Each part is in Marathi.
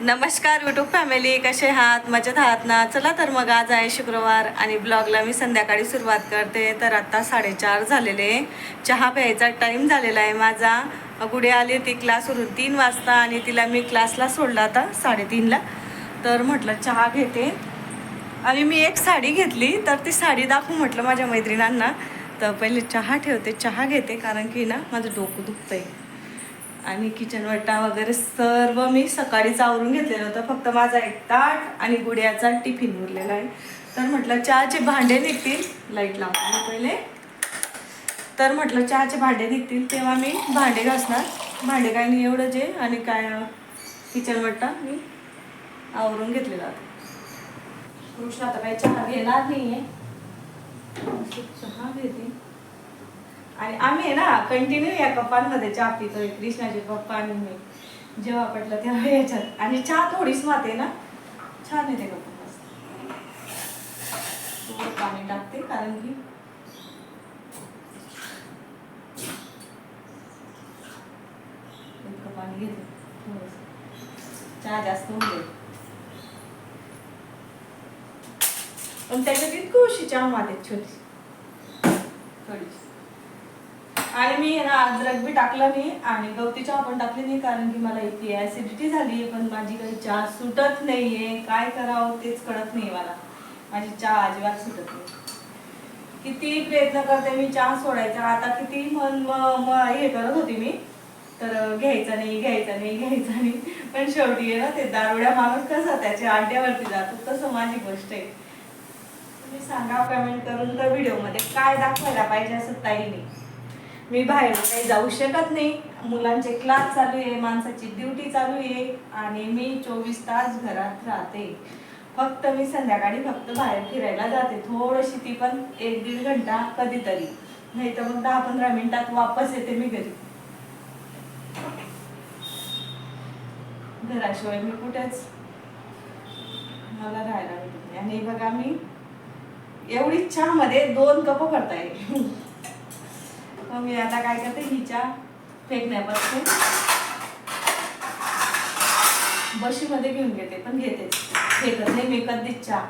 नमस्कार युट्यूब फॅमिली कसे आहात? मजेत आहात ना? चला तर मग आज आहे शुक्रवार आणि ब्लॉगला मी संध्याकाळी सुरुवात करते. तर आत्ता साडेचार झालेले. चहा प्यायचा टाईम झालेला आहे माझा. गुढे आली ती क्लासवरून तीन वाजता आणि तिला मी क्लासला सोडला आता साडेतीनला तर म्हटलं चहा घेते. आणि मी एक साडी घेतली. तर ती साडी दाखवू म्हटलं माझ्या मैत्रिणांना. तर पहिले चहा ठेवते. चहा घेते कारण की ना माझं डोकं दुखतंय. आणि किचन वट्टा वगैरे सर्व मी सकाळीच आवरून घेतलेलं होतं. फक्त माझा एक ताट आणि गुड्याचा टिफिन उरलेला आहे. तर म्हटलं चहाचे भांडे निघतील. लाइट लावते पहिले. तर म्हटलं चहाचे भांडे निघतील तेव्हा मी भांडे घासणार. भांडे काय नाही एवढं जे आणि काय किचन वट्टा मी आवरून घेतलेला होता कृष्ण आता काही चहा घेणार नाही आहे चहा घेते. आणि आम्ही आहे ना कंटिन्यू या कपांमध्ये चहा पितोय कृष्णाचे पप्पा आणि मी. जेव्हा पटलं तेव्हा याच्यात. आणि चहा थोडीच माते ना. छान येते कप पाणी टाकते कारण की इतकं पाणी घेते. चहा जास्त होऊ पण त्याच्यात इतकं उशी चहा माते छोटी. थोडीशी आणि मी ना अद्रक बी टाकलं नाही आणि गवती चहा पण टाकली नाही कारण की मला इतकी ऍसिडिटी झाली पण माझी काही चहा सुटत नाहीये. काय करावं तेच कळत नाही मला. माझी चहा अजिबात सुटत नाही. किती प्रयत्न करते मी चहा सोडायचा. आता किती मन हे करत होती मी. तर घ्यायचा नाही घ्यायचा नाही घ्यायचा नाही. पण शेवटी आहे ना ते दारुड्या माणूस कसा त्याच्या आड्यावरती जातो. तसं माझी गोष्ट आहे. तुम्ही सांगा कमेंट करून तर व्हिडिओमध्ये काय दाखवायला पाहिजे असं ताईने? मी बाहेर काही जाऊ शकत नाही. मुलांचे क्लास चालू आहे माणसाची ड्युटी चालू आहे आणि मी चोवीस तास घरात राहते. फक्त मी संध्याकाळी फक्त बाहेर फिरायला जाते. थोडीशी ती पण एक दीड घंटा कधीतरी. नाही तर मग दहा पंधरा मिनिटात वापस येते मी घरी. घराशिवाय मी कुठेच मला राहायला भेटत नाही. आणि बघा मी एवढी चहामध्ये दोन कप भरताय मग मी आता काय करते हिच्या चहा फेकण्यापासून. बशीमध्ये घेऊन घेते पण घेते. फेकत नाही मी कधीच चहा.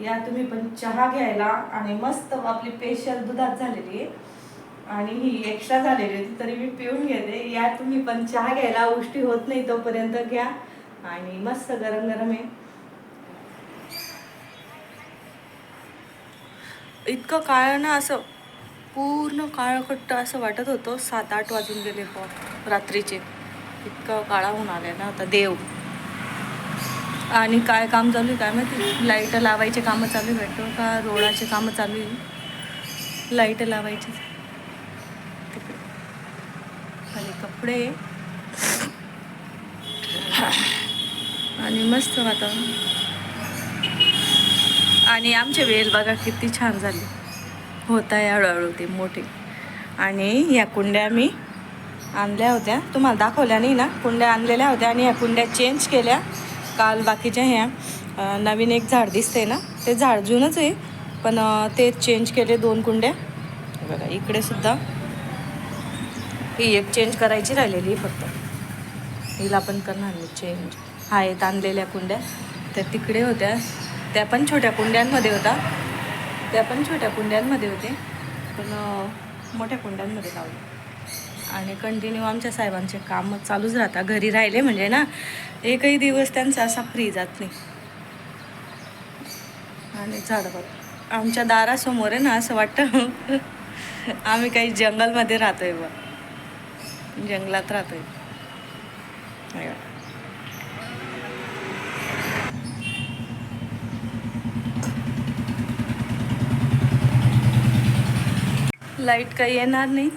या तुम्ही पण चहा घ्यायला आणि मस्त आपली स्पेशल दुधात झालेली आहे आणि ही एक्स्ट्रा झालेली होती तरी मी पिऊन घेते. या तुम्ही पण चहा घ्यायला उष्टी होत नाही तोपर्यंत घ्या. आणि मस्त गरम गरम आहे. इतकं काळ ना असं पूर्ण काळखट्ट असं वाटत होतं. सात आठ वाजून गेले हो, रात्रीचे. इतकं काळा होऊन आले ना आता देव. आणि काय काम चालू आहे काय माहिती? लाइट लावायचे कामं चालू भेटतो का रोडाचे कामं चालू आहे? लाइट लावायची. खाली कपडे. आणि मस्त वातावरण आणि आमचे वेल बघा किती छान झाले. होत आहे हळूहळू ते मोठे. आणि या कुंड्या मी आणल्या होत्या. तुम्हाला दाखवल्या नाही ना? कुंड्या आणलेल्या होत्या आणि या कुंड्या चेंज केल्या. काल बाकीच्या ह्या नवीन एक झाड दिसते ना? ते झाड जुनंच आहे. पण ते चेंज केले दोन कुंड्या. बघा इकडे सुद्धा. ही एक चेंज करायची राहिलेली आहे फक्त. हिला पण करणार मी चेंज हा आहेत आणलेल्या कुंड्या. त्या तिकडे होत्या. त्या पण छोट्या कुंड्यांमध्ये होता. त्या पण छोट्या कुंड्यांमध्ये होते. पण मोठ्या कुंड्यांमध्ये लावले आणि कंटिन्यू आमच्या साहेबांचे काम चालूच राहतात. घरी राहिले म्हणजे ना एकही दिवस त्यांचा असा फ्री जात नाही. आणि झाड बघ. आमच्या दारासमोर आहे ना असं वाटतं. आम्ही काही जंगलमध्ये राहतोय बघ. जंगलात राहतोय. लाइट काही येणार नाही.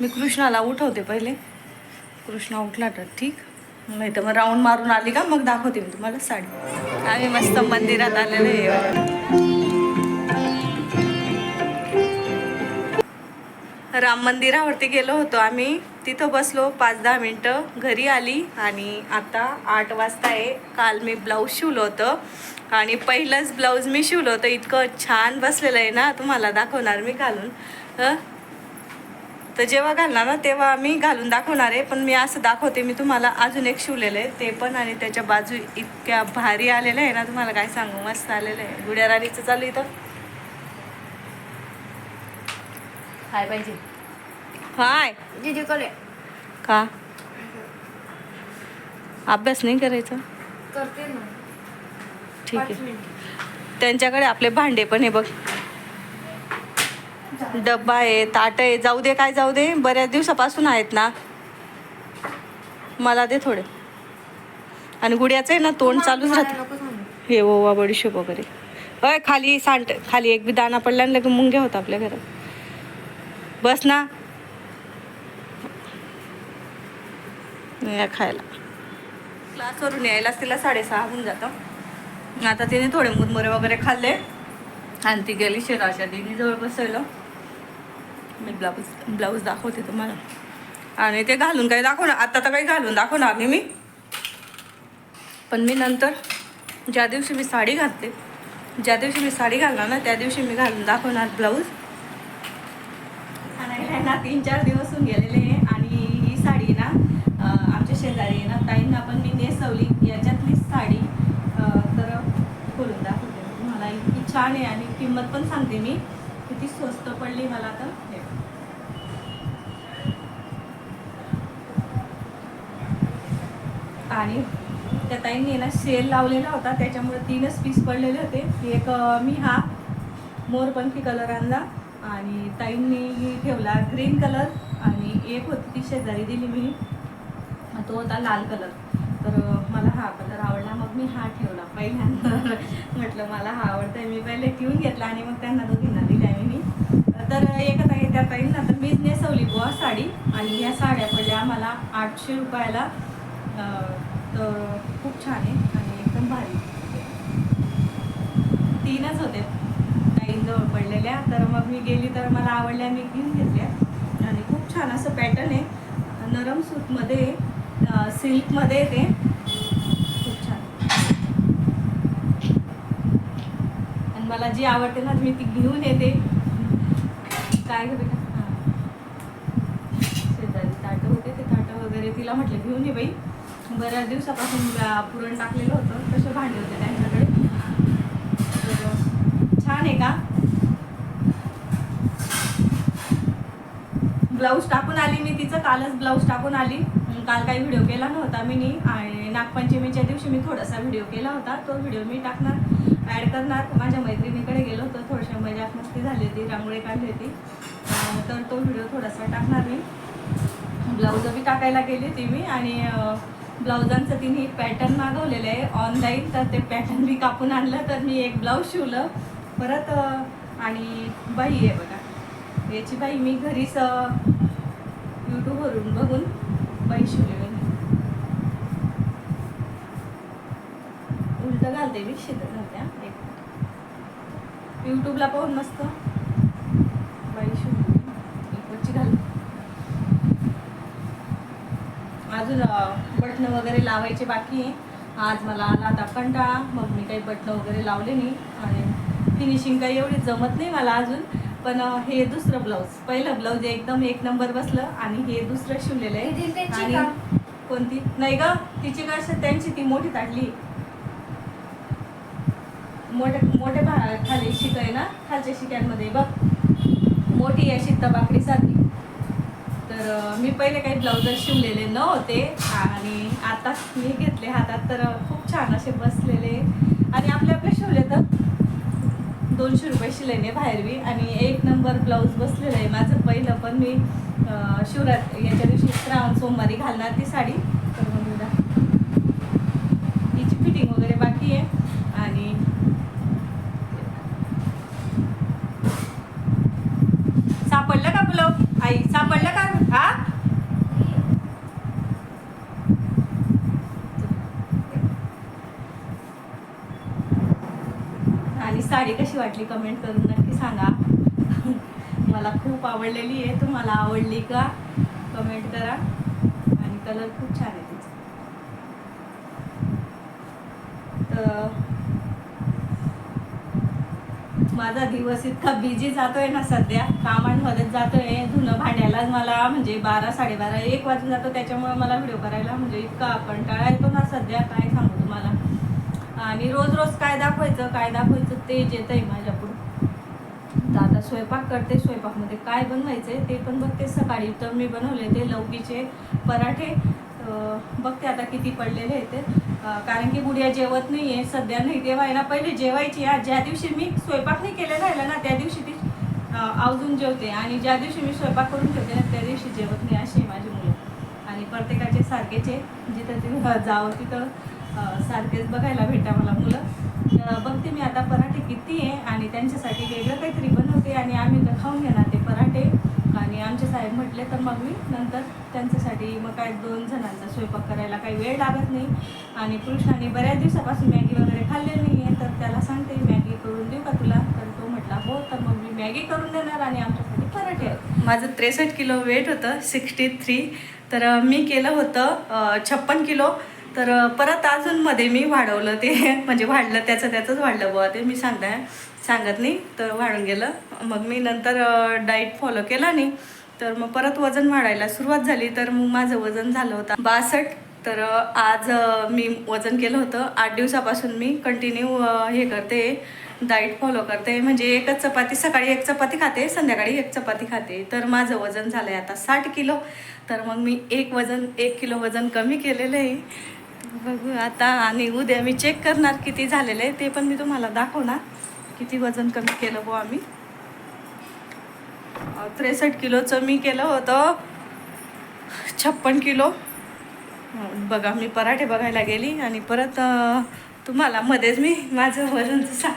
मी कृष्णाला उठवते पहिले. कृष्णा उठला तर ठीक. नाही तर मग राऊंड मारून आली का मग दाखवते मी तुम्हाला साडी. आम्ही मस्त मंदिरात आलेले राम मंदिरावरती गेलो होतो. आम्ही तिथं बसलो. पाच दहा मिनटं घरी आली आणि आता आठ वाजता आहे. काल मी ब्लाऊज शिवलं होतं. आणि पहिलंच ब्लाऊज मी शिवलं होतं. इतकं छान बसलेलं आहे ना तुम्हाला दाखवणार मी घालून. हं? तर जेव्हा घालणार ना तेव्हा मी घालून दाखवणार आहे. पण मी असं दाखवते मी तुम्हाला अजून एक शिवलेलं आहे. ते पण आणि त्याच्या बाजू इतक्या भारी आलेलं आहे ना तुम्हाला काय सांगू? मस्त आलेलं आहे. गुड्या राणीचं चालू इथं. हाय पाहिजे. हाय दीदीकडे का अभ्यास नाही करायचा? करते ना. ठीक पाच आहे मिनिट. त्यांच्याकडे आपले भांडे पण आहे बघ. डब्बा आहे ताट आहे. जाऊ दे काय जाऊ दे. बऱ्याच दिवसापासून आहेत ना. मला दे थोडे. आणि गुड्याचं आहे ना तोंड चालूच मला राहतं नकोच म्हणू. हे ओवा बडीशोप वगैरे. होय खाली सांड खाली एक बी दाना पडला आणि लगेच मुंग्या होता आपल्या घरात. बस ना. या खायला. क्लासवरून यायलाच तिला साडेसहा होऊन जातं. आता तिने थोडे मुरमुरे वगैरे खाल्ले. आणि ती गेली शिराच्या दिदीजवळ बसवलं मी ब्लाऊज ब्लाऊज दाखवते तुम्हाला. आणि ते घालून काही दाखवणार आता तर काही घालून दाखवणार नाही मी. पण मी नंतर ज्या दिवशी मी साडी घालते ज्या दिवशी मी साडी घालणार ना त्या दिवशी मी घालून दाखवणार ब्लाऊज तीन चार दिवस होऊन गेलेले आहे आणि ही साडी ना आमच्या शेजारी आहे ना ताईंना पण मी नेसवली. याच्यातलीच साडी तर खोलून दाखवते. मला तुम्हाला इतकी छान आहे आणि किंमत पण सांगते मी. किती स्वस्त पडली मला तर. आणि त्या ताईंनी ना सेल लावलेला होता. त्याच्यामुळे तीनच पीस पडलेले होते. एक मी हा मोरपंखी कलर आणला. आणि ताईंनी ठेवला ग्रीन कलर आणि एक होती ती शेजारी दिली मी. तो होता लाल कलर. तर मला हा कलर आवडला मग मी हा ठेवला पहिल्यांदा. म्हटलं मला हा आवडतंय मी पहिले ठेवून घेतला आणि मग त्यांना दोघींना दिल्या मी. तर एकच आहे त्या ताईंना तर मीच नेसवली बुवा साडी. आणि या साड्या पडल्या आम्हाला आठशे रुपयाला. तर खूप छान आहे आणि एकदम भारी. तीनच होते. जवळ पडलेल्या. तर मग मी गेली तर मला आवडल्या मी घेऊन घेतल्या. आणि खूप छान असं पॅटर्न आहे. नरम सूतमध्ये सिल्कमध्ये ते खूप छान. आणि मला जी आवडते ना मी ती घेऊन येते. काय ग बेटा? हां. शेजारी ताटं होते ते ताटं वगैरे तिला म्हटलं घेऊन ये बाई. बऱ्याच दिवसापासून पुरण टाकलेलं होतं. तसे भांडे होते त्यांच्याकडे. तर छान आहे का? ब्लाऊज टाकून आली मी तिचं कालच ब्लाऊज टाकून आली. काल काही व्हिडिओ केला नव्हता मी नी. आणि नागपंचमीच्या दिवशी मी थोडासा व्हिडिओ केला होता. तो व्हिडिओ मी टाकणार ॲड करणार. माझ्या मैत्रिणीकडे गेलो होतो. थोडीशी मजाक मस्ती झाली होती रांगोळी काढली होती. तर तो व्हिडिओ थोडासा टाकणार मी. ब्लाऊज बी टाकायला गेली होती मी. आणि ब्लाऊजांचं तिने पॅटर्न मागवलेलं आहे. ऑनलाईन तर ते पॅटर्न मी कापून आणलं तर मी एक ब्लाऊज शिवलं. परत आणि बाई आहे बघा. याची बाई मी घरीच यूट्यूबवरून बघून बाई शिवली उलट घालते मी शिदर घालते एक. यूट्यूबला पाहून मस्त बाई शिवली इकडची घाल. अजून बटणं वगैरे लावायचे बाकी आज मला आला आता कंटाळा मग मी काही बटणं वगैरे लावले नाही. आणि फिनिशिंग काही एवढी जमत नाही मला अजून. पण हे दुसरं ब्लाऊज. पहिलं ब्लाऊज एकदम एक नंबर बसलं आणि हे दुसरं शिवलेलं आहे. आणि? कोणती? नाही ग तिची कसं त्यांची ती मोठी ताटली मोठ्या मोठ्या भा खाली शिक आहे ना खालच्या शिक्यांमध्ये बघ. मोठी अशी तबाकडीसारखी तर अं, मी पहिले काही ब्लाउज शिवलेले नव्हते आणि आता मी घेतले हातात तर खूप छान असे बसलेले. आणि आपले आपले शिवले तर? दोनशे रुपये शिलाईने बाहेर बी आणि एक नंबर ब्लाऊज बसलेलं आहे. माझं पहिलं पण मी अं, शिवरात याच्या दिवशी श्रावण सोमवारी घालणार ती साडी तर मग मी दा- हिची फिटिंग वगैरे बाकी आहे आणि सापडलं का ब्लाऊज आई सापडलं का हा आणि साडी कशी वाटली? कमेंट करून नक्की सांगा. मला खूप आवडलेली आहे. तुम्हाला आवडली का? कमेंट करा. आणि कलर खूप छान आहे तिचा. तर माझा दिवस इतका बिझी जातोय ना सध्या. कामांमध्येच जातोय. धुणं भांड्यालाच मला म्हणजे बारा साडेबारा एक वाजून जातो. त्याच्यामुळे मला व्हिडिओ करायला म्हणजे इतका कंटाळा येतो ना सध्या काय सांगू तुम्हाला. आणि रोज रोज काय दाखवायचं काय दाखवायचं तेच येतंय माझ्या पुढं तर आता स्वयंपाक करते स्वयंपाकमध्ये काय बनवायचंय ते पण बघते सकाळी. तर मी बनवले ते लवकीचे पराठे. बघते आता किती पडलेले आहेत ते. कारण की गुडिया जेवत नाही आहे सध्या नाही तेव्हा आहे ना पहिले जेवायची आज. ज्या दिवशी मी स्वयंपाक नाही केलेला राहिला ना त्या दिवशी ती आवजून जेवते. आणि ज्या दिवशी मी स्वयंपाक करून ठेवते ना त्या दिवशी जेवत नाही अशी माझी मुलं. आणि प्रत्येकाचे सारखेचे जिथं ते जावं तिथं सारखेच बघायला भेटा मला मुलं. तर बघते मी आता पराठे किती आहे आणि त्यांच्यासाठी वेगळं काहीतरी बनवते आणि आम्ही तर खाऊन घेणार ते पराठे. आणि आमचे साहेब म्हटले तर मग मी नंतर त्यांच्यासाठी मग काय दोन जणांचा स्वयंपाक करायला काही वेळ लागत नाही. आणि कृष्णाने बऱ्याच दिवसापासून मॅगी वगैरे खाल्ले नाही आहे तर त्याला सांगते मॅगी करून देऊ का तुला? तर तो म्हटला हो तर मग मी मॅगी करून देणार आणि आमच्यासाठी पराठे. माझं त्रेसष्ट किलो वेट होतं सिक्स्टी थ्री. तर मी केलं होतं छप्पन किलो. तर परत अजून मध्ये मी वाढवलं ते म्हणजे वाढलं त्याचं त्याचंच वाढलं बुवा ते मी सांगताय सांगत नाही तर वाढून गेलं. मग मी नंतर डाईट फॉलो केला नाही तर मग परत वजन वाढायला सुरुवात झाली. तर मग माझं वजन झालं होतं बासष्ट. तर आज मी वजन केलं होतं. आठ दिवसापासून मी कंटिन्यू हे करते डाईट फॉलो करते. म्हणजे एकच चपाती सकाळी एक चपाती खाते संध्याकाळी एक चपाती खाते. तर माझं वजन झालं आहे आता साठ किलो. तर मग मी एक वजन एक किलो वजन कमी केलेलं आहे. बघू आता आणि उद्या मी चेक करणार किती झालेलं आहे ते पण मी तुम्हाला दाखवणार. किती वजन कमी केलं बुवा आम्ही. त्रेसष्ट किलोचं मी केलं होतं. छप्पन किलो. बघा मी पराठे बघायला गेली आणि परत तुम्हाला मध्येच मी माझं वजन सांग.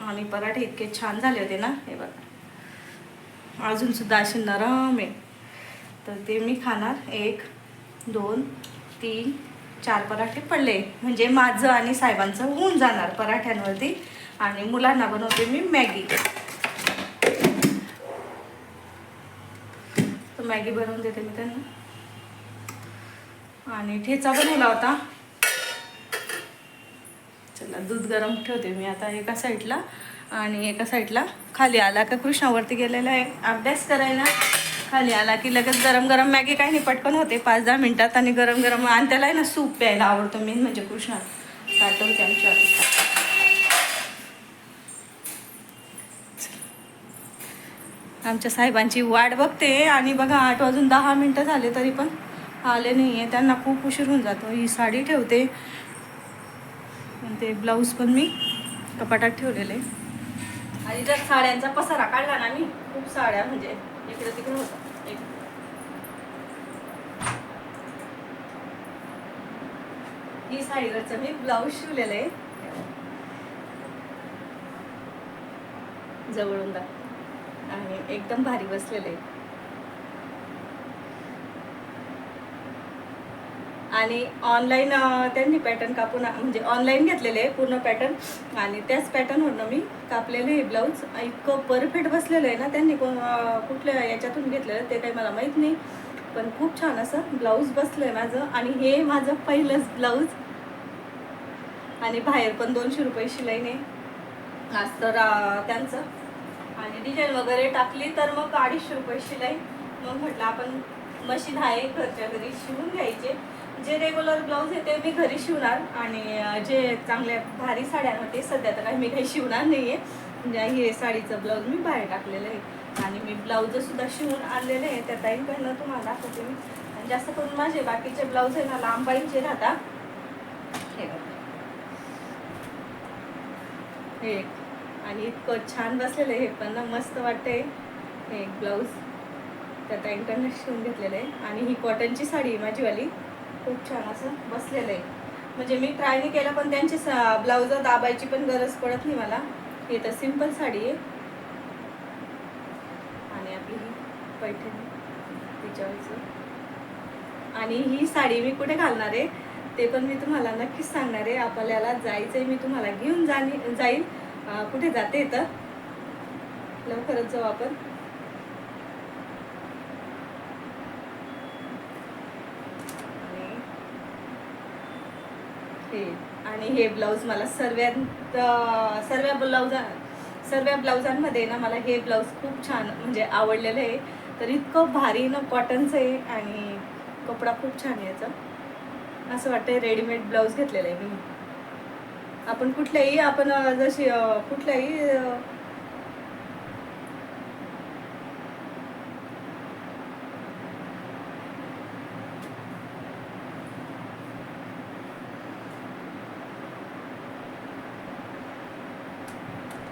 आणि पराठे इतके छान झाले होते ना हे बघा. अजूनसुद्धा असे नरम आहे. तर ते मी खाणार. एक दोन तीन चार पराठे पडले. म्हणजे माझं आणि साहेबांचं होऊन जाणार पराठ्यांवरती. आणि मुलांना बनवते मी मॅगी. तर मॅगी बनवून देते मी त्यांना. आणि ठेचा बनवला होता. चला दूध गरम ठेवते मी आता एका साईडला आणि एका साईडला खाली आला का कृष्णावरती गेलेला आहे. अभ्यास करायला खाली आला की लगेच गरम गरम मॅगी काही नाही पटकन होते. पाच दहा मिनटात आणि गरम गरम आणि त्याला आहे ना सूप प्यायला आवडतो मेन म्हणजे कृष्णा. पाठवते आमच्या आमच्या साहेबांची वाट बघते आणि बघा आठ वाजून दहा मिनटं झाले तरी पण आले नाही आहे त्यांना खूप उशीर होऊन जातो. ही साडी ठेवते. ते ब्लाऊज पण मी कपाटात ठेवलेले. आणि जर साड्यांचा पसारा काढला ना मी खूप साड्या म्हणजे इकडे तिकडे होता एक. ही साडीवरचं मी ब्लाऊज शिवलेलं आहे. जवळून दा आणि एकदम भारी बसलेलं आहे. आणि ऑनलाईन त्यांनी पॅटर्न कापून म्हणजे ऑनलाईन घेतलेले आहे पूर्ण पॅटर्न आणि त्याच पॅटर्नवरनं मी कापलेले आहे ब्लाऊज इतकं परफेक्ट बसलेलं आहे ना त्यांनी कोण कुठल्या याच्यातून घेतलेलं ते काही मला माहीत नाही. पण खूप छान असं ब्लाऊज बसलं आहे माझं. आणि हे माझं पहिलंच ब्लाऊज आणि बाहेर पण दोनशे रुपये शिलाईने. आज तर त्यांचं. आणि डिझाईन वगैरे टाकली तर मग अडीचशे रुपये शिलाई. मग म्हटलं आपण मशीन आहे घरच्या घरी शिवून घ्यायचे. जे रेग्युलर ब्लाऊज आहे ते मी घरी शिवणार आणि जे चांगल्या भारी साड्या साड्यांमध्ये सध्या तर काही मी काही शिवणार नाही आहे म्हणजे हे साडीचं ब्लाऊज मी बाहेर टाकलेलं आहे. आणि मी ब्लाऊज सुद्धा शिवून आणलेले आहे. त्या टाईमकडनं तुम्हाला दाखवते मी. आणि जास्त करून माझे बाकीचे ब्लाऊज आहे ना लांब बाईंचे राहतात. हे हे एक. आणि इतकं छान बसलेलं आहे. हे पण ना मस्त वाटते हे एक ब्लाऊज त्या ताईंकडनं शिवून घेतलेलं आहे. आणि ही कॉटनची साडी आहे माझीवाली. खूप छान असं बसलेलं आहे. म्हणजे मी ट्राय नाही केलं पण त्यांची ब्लाऊज दाबायची पण गरज पडत नाही मला. हे तर सिंपल साडी आहे. आणि आपली ही पैठणी तिच्यावरचं. आणि ही साडी मी कुठे घालणार आहे ते पण मी तुम्हाला नक्कीच सांगणार आहे. आपल्याला जायचं आहे मी तुम्हाला घेऊन जाणे जाईल कुठे जाते तर लवकरच जाऊ आपण आणि हे आणि हे ब्लाऊज मला सर्वात सर्व ब्लाउजा सर्व ब्लाउजांमध्ये ना मला हे ब्लाऊज खूप छान म्हणजे आवडलेलं आहे. तर इतकं भारी ना कॉटनचं आहे आणि कपडा खूप छान याचा. असं वाटतं रेडीमेड ब्लाऊज घेतलेला आहे मी. आपण कुठल्याही आपण जशी कुठल्याही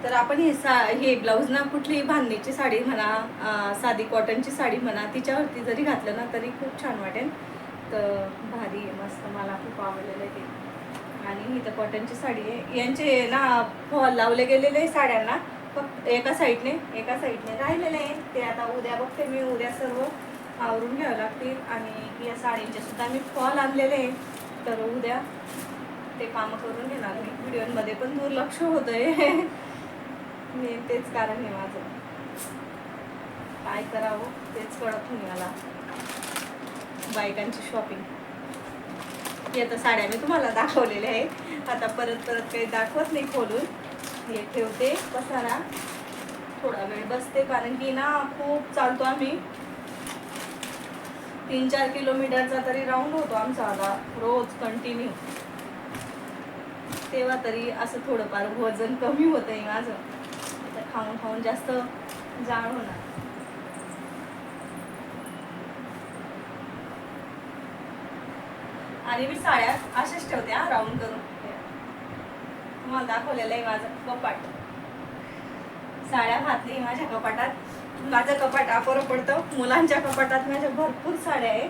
तर आपण हे सा हे ब्लाऊज ना कुठलीही बांधणीची साडी म्हणा साधी कॉटनची साडी म्हणा तिच्यावरती जरी घातलं ना तरी खूप छान वाटेल. तर भारी आहे मस्त मला खूप आवडलेलं आहे ते. आणि ही तर कॉटनची साडी आहे. यांचे ना फॉल लावले गेलेले आहे साड्यांना फक्त एका साईडने एका साईडने राहिलेले आहे. ते आता उद्या बघते मी उद्या सर्व आवरून घ्यावं लागतील. आणि या साडींचे सुद्धा मी फॉल आणलेले आहे. तर उद्या ते कामं करून घेणार मी. व्हिडिओमध्ये पण दुर्लक्ष होतं आहे मी तेच कारण आहे माझं. काय करावं? तेच कळत नाही मला. बायकांची शॉपिंग हे आता साड्या मी तुम्हाला दाखवलेल्या आहे आता परत परत काही दाखवत नाही खोलून. हे ठेवते पसारा. थोडा वेळ बसते कारण की ना खूप चालतो आम्ही. तीन चार किलोमीटरचा तरी राऊंड होतो आमचा आता. रोज कंटिन्यू तेव्हा तरी असं थोडंफार वजन कमी होतं आहे माझं. खाऊन खाऊन जास्त जाड होणार. आणि मी साड्या अशाच ठेवते हा राऊंड करून. तुम्हाला दाखवलेलं आहे माझं कपाट. साड्या घातली माझ्या कपाटात. माझं कपाट अपर पडतं. मुलांच्या कपाटात माझ्या भरपूर साड्या आहे.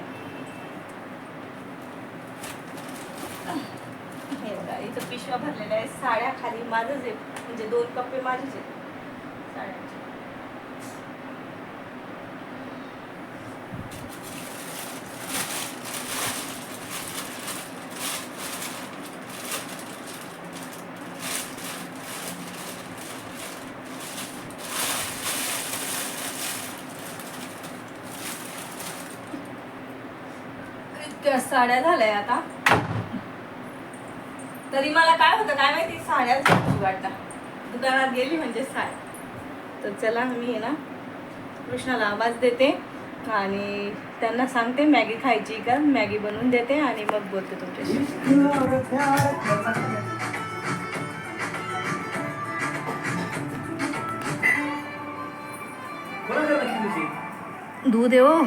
हे बघा इथं पिशव्या भरलेल्या आहेत. साड्या खाली माझंच आहे म्हणजे दोन कप्पे माझेच आहेत साड्या झाल्या आता. तरी मला काय होतं काय माहिती साड्याच वाटतात वाटतं. दुकानात गेली म्हणजे साड्या. तर चला मी आहे ना कृष्णाला आवाज देते आणि त्यांना सांगते मॅगी खायची का? मॅगी बनवून देते आणि मग बोलते तुमच्याशी. दूध आहे हो.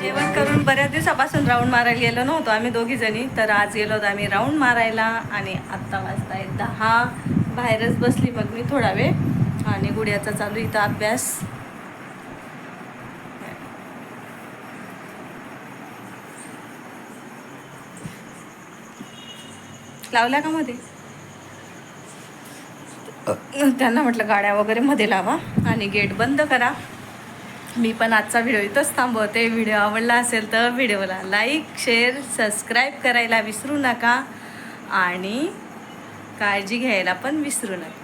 जेवण करून बऱ्याच दिवसापासून राऊंड मारायला गेलो नव्हतो. आम्ही दोघी जणी. तर आज गेलो होतो आम्ही राऊंड मारायला आणि आत्ता वाजता आहे दहा. बाहेरच बसली मग मी थोडा वेळ. आणि गुड्याचा चालू इथं अभ्यास. लावल्या का मध्ये? त्यांना म्हटलं गाड्या वगैरे मध्ये लावा आणि गेट बंद करा. मी पण आजचा व्हिडिओ इथंच थांबवते. व्हिडिओ आवडला असेल तर व्हिडिओला लाईक शेअर सबस्क्राईब करायला विसरू नका आणि काळजी घ्यायला पण विसरू नका.